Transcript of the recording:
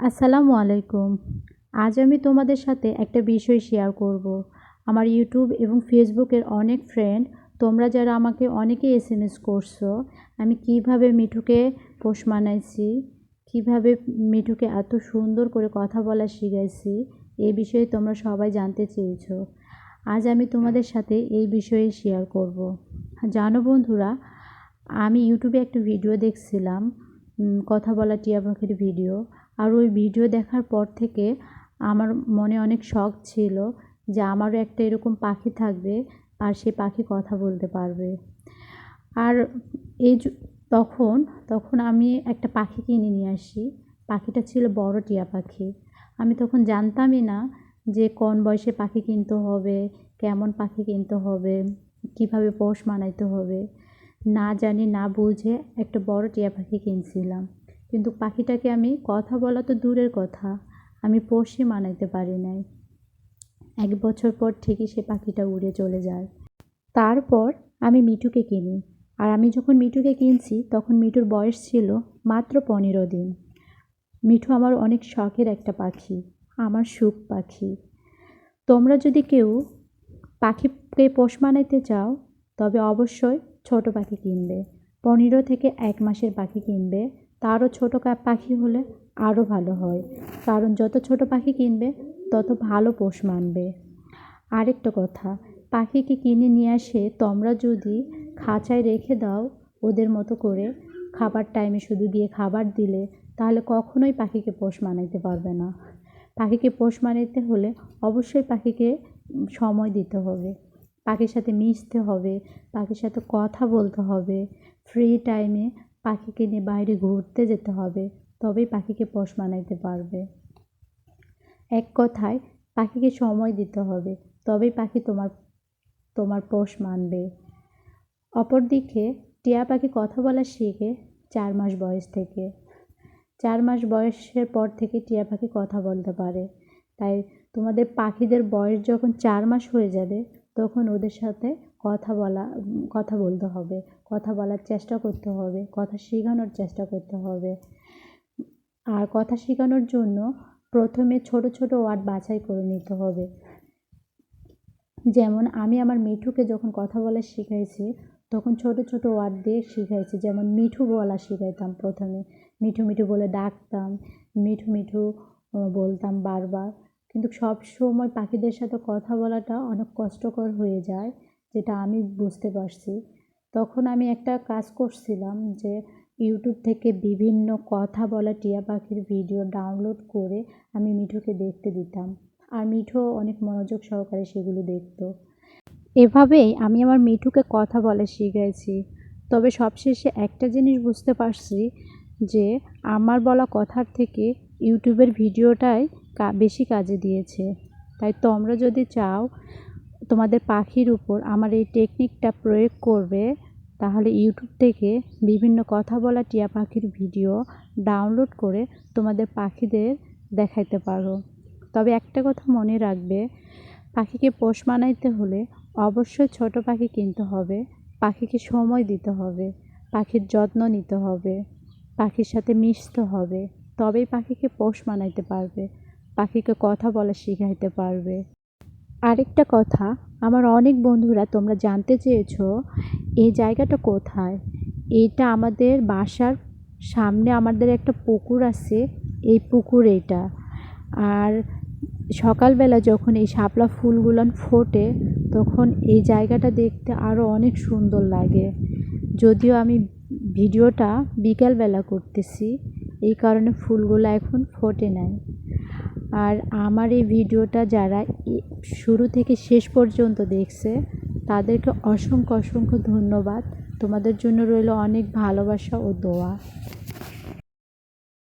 আসসালামু আলাইকুম আজ আমি তোমাদের সাথে একটা বিষয় শেয়ার করব। আমার ইউটিউব এবং ফেসবুকের অনেক ফ্রেন্ড তোমরা যারা আমাকে অনেকে এস এম এস করছ, আমি কীভাবে মিঠুকে পোষ মানাইছি কীভাবে মিঠুকে এত সুন্দর করে কথা বলা শিখাইছি, এই বিষয়ে তোমরা সবাই জানতে চেয়েছো আজ আমি তোমাদের সাথে এই বিষয়ে শেয়ার করব। জানো বন্ধুরা, আমি ইউটিউবে একটা ভিডিও দেখছিলাম কথা বলা টিয়া পাখির ভিডিও আর ওই ভিডিও দেখার পর থেকে আমার মনে অনেক শখ ছিল যে আমারও একটা এরকম পাখি থাকবে আর সে পাখি কথা বলতে পারবে। আর এই তখন তখন আমি একটা পাখি কিনে নিয়ে আসি। পাখিটা ছিল বড় টিয়া পাখি। আমি তখন জানতামই না যে কোন বয়সে পাখি কিনতে হবে, কেমন পাখি কিনতে হবে, কীভাবে পোষ মানাইতে হবে। না জানি, না বুঝে একটা বড় টিয়া পাখি কিনছিলাম। কিন্তু পাখিটাকে আমি কথা বলা তো দূরের কথা, আমি পোষই মানাইতে পারি নাই। এক বছর পর ঠিকই সে পাখিটা উড়ে চলে যায়। তারপর আমি মিঠুকে কিনি, আর আমি যখন মিঠুকে কিনছি, তখন মিঠুর বয়স ছিল মাত্র পনেরো দিন। মিঠু আমার অনেক শখের একটা পাখি, আমার সুখ পাখি। তোমরা যদি কেউ পাখিকে পোষ মানাইতে চাও, তবে অবশ্যই ছোট পাখি কিনবে, পনেরো থেকে এক মাসের পাখি কিনবে তারও ছোটো পাখি হলে আরও ভালো হয়। কারণ যত ছোট পাখি কিনবে, তত ভালো পোষ মানবে। আরেকটা কথা, পাখিকে কিনে নিয়ে আসে তোমরা যদি খাঁচায় রেখে দাও ওদের মতো করে, খাবার টাইমে শুধু গিয়ে খাবার দিলে, তাহলে কখনোই পাখিকে পোষ মানাইতে পারবে না। পাখিকে পোষ মানাইতে হলে অবশ্যই পাখিকে সময় দিতে হবে। পাখির সাথে মিশতে হবে, পাখির সাথে কথা বলতে হবে ফ্রি টাইমে পাখিকে নিয়ে বাইরে ঘুরতে যেতে হবে, তবেই পাখিকে পোষ মানাইতে পারবে। এক কথায়, পাখিকে সময় দিতে হবে, তবেই পাখি তোমার তোমার পোষ মানবে। অপরদিকে, টিয়া পাখি কথা বলা শিখে চার মাস বয়স থেকে। চার মাস বয়সের পর থেকে টিয়া পাখি কথা বলতে পারে। তাই তোমাদের পাখিদের বয়স যখন চার মাস হয়ে যাবে, তখন ওদের সাথে কথা বলা, কথা বলতে হবে, কথা বলার চেষ্টা করতে হবে, কথা শেখানোর চেষ্টা করতে হবে। আর কথা শেখানোর জন্য প্রথমে ছোট ছোট ওয়ার্ড বাছাই করে নিতে হবে। যেমন আমি আমার মিঠুকে যখন কথা বলা শিখাইছি, তখন ছোট ছোট ওয়ার্ড দিয়ে শিখাইছি, যেমন মিঠু বলা শিখাইতাম প্রথমে। মিঠু মিঠু বলে ডাকতাম, মিঠু মিঠু বলতাম বারবার। কিন্তু সব সময় পাখিদের সাথে কথা বলাটা অনেক কষ্টকর হয়ে যায়। যেটা আমি বুঝতে পারছি। তখন আমি একটা কাজ করছিলাম যে ইউটিউব থেকে বিভিন্ন কথা বলা টিয়া পাখির ভিডিও ডাউনলোড করে আমি মিঠুকে দেখতে দিতাম। আর মিঠু অনেক মনোযোগ সহকারে সেগুলো দেখতো। এভাবেই আমি আমার মিঠুকে কথা বলা শিখেছি তবে সবশেষে একটা জিনিস বুঝতে পারছি যে, আমার বলা কথার থেকে ইউটিউবের ভিডিওটাই বেশি কাজে দিয়েছে। তাই তোমরা যদি চাও তোমাদের পাখির উপর আমার এই টেকনিকটা প্রয়োগ করবে, তাহলে ইউটিউব থেকে বিভিন্ন কথা বলা টিয়া পাখির ভিডিও ডাউনলোড করে তোমাদের পাখিদের দেখাইতে পারো। তবে একটা কথা মনে রাখবে, পাখিকে পোষ মানাইতে হলে অবশ্যই ছোট পাখি কিনতে হবে, পাখিকে সময় দিতে হবে, পাখির যত্ন নিতে হবে, পাখির সাথে মিশতে হবে, তবেই পাখিকে পোষ মানাইতে পারবে, পাখিকে কথা বলা শিখাইতে পারবে। আরেকটা কথা, আমার অনেক বন্ধুরা তোমরা জানতে চেয়েছো এই জায়গাটা কোথায়? এইটা আমাদের বাসার সামনে আমাদের একটা পুকুর আছে, এই পুকুর এইটা আর সকালবেলা যখন এই শাপলা ফুলগুলো ফোটে, তখন এই জায়গাটা দেখতে আরও অনেক সুন্দর লাগে। যদিও আমি ভিডিওটা বিকালবেলা করতেছি, এই কারণে ফুলগুলো এখন ফোটে নাই। আর আমার এই ভিডিওটা যারা শুরু থেকে শেষ পর্যন্ত দেখছে, তাদেরকে অসংখ্য অসংখ্য ধন্যবাদ। তোমাদের জন্য রইল অনেক ভালোবাসা ও দোয়া।